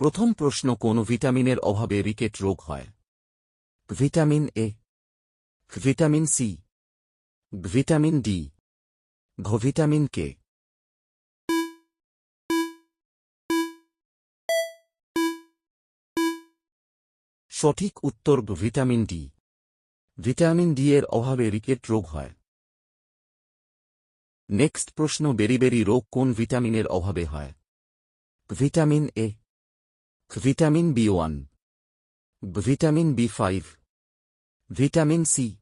প্রথম প্রশ্ন কোন ভিটামিনের অভাবে রিকেট রোগ হয়? Vitamin A, vitamin C, vitamin D, vitamin K. সঠিক উত্তর ভিটামিন ডি। ভিটামিন ডি এর অভাবে রিকেট রোগ হয়। নেক্সট প্রশ্ন বেরিবেরি রোগ কোন ভিটামিনের অভাবে হয়? Vitamin A vitamin B one vitamin B five vitamin C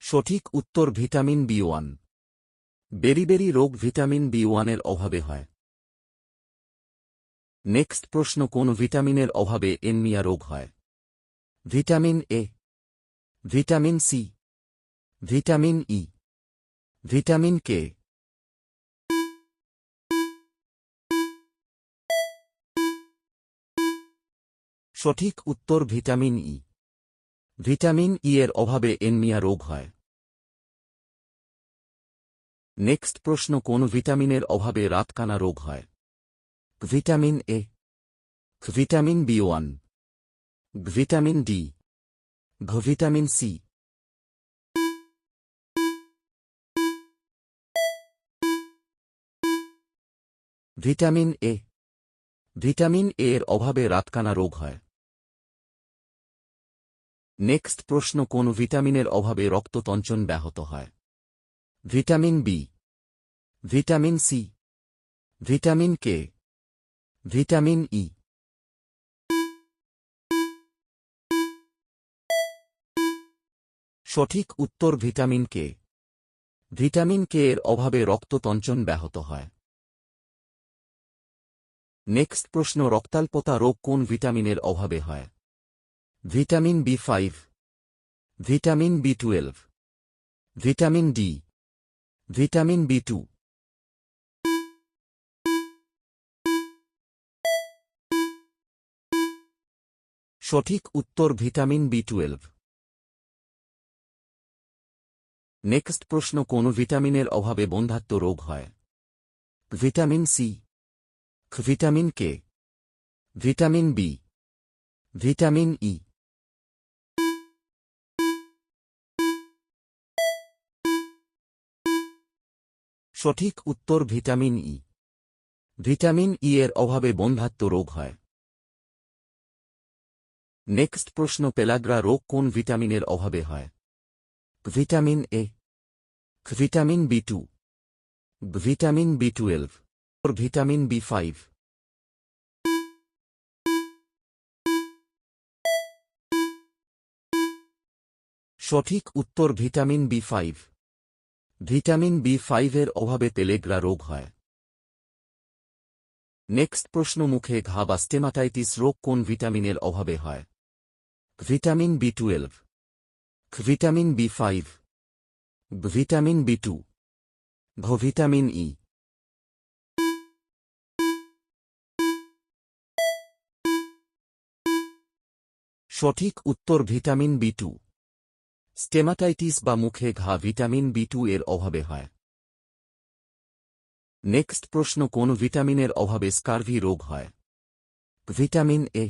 সঠিক উত্তর ভিটামিন বি ওয়ান বেরিবেরি রোগ ভিটামিন বি ওয়ানের অভাবে হয়। নেক্সট প্রশ্ন, কোন ভিটামিনের অভাবে এনমিয়া রোগ হয়? Vitamin A vitamin C vitamin E vitamin K. সঠিক উত্তর ভিটামিন ই। ভিটামিন ই এর অভাবে এনমিয়া রোগ হয়। নেক্সট প্রশ্ন, কোন ভিটামিনের অভাবে রাতকানা রোগ হয়? Vitamin A. Vitamin B one. Vitamin D. Vitamin C. Vitamin A. Vitamin A এর অভাবে রাতকানা রোগ হয়। নেক্সট প্রশ্ন, কোন ভিটামিনের অভাবে রক্ততঞ্চন ব্যাহত হয়? Vitamin B, vitamin C, vitamin K, vitamin E. সঠিক উত্তর ভিটামিন কে। ভিটামিন কে এর অভাবে রক্ততঞ্চন ব্যাহত হয়। নেক্সট প্রশ্ন, রক্তাল্পতা রোগ কোন ভিটামিনের অভাবে হয়? Vitamin B five, vitamin B twelve, vitamin D, vitamin B two. সঠিক উত্তর, ভিটামিন বি টুয়েলভ। নেক্সট প্রশ্ন, কোন ভিটামিনের অভাবে বন্ধাত্ম রোগ হয়? Vitamin C vitamin K vitamin B vitamin E সঠিক উত্তর ভিটামিন ই ভিটামিন ই এর অভাবে বন্ধাত্ম রোগ হয়। নেক্সট প্রশ্ন পেলাগ্রা রোগ কোন ভিটামিনের অভাবে হয়? Vitamin A vitamin B two vitamin B twelve vitamin B five সঠিক উত্তর vitamin B five vitamin B ফাইভের অভাবে তেলেগ্রা রোগ হয়। নেক্সট প্রশ্ন মুখে ঘা বা স্টেমাটাইটিস রোগ কোন ভিটামিনের অভাবে হয়? Vitamin B twelve vitamin B five vitamin B two vitamin E সঠিক উত্তর ভিটামিন বি টু। স্টেমাটাইটিস বা মুখে ঘা ভিটামিন বি টু এর অভাবে হয়। নেক্সট প্রশ্ন, কোন ভিটামিনের অভাবে স্কারভি রোগ হয়? Vitamin A,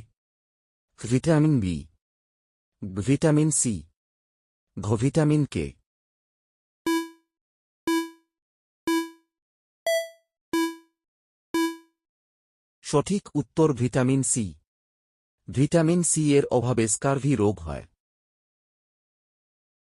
vitamin B, vitamin C ঘ ভিটামিন কে। সঠিক উত্তর ভিটামিন সি। ভিটামিন সি এর অভাবে স্কার্ভি রোগ হয়।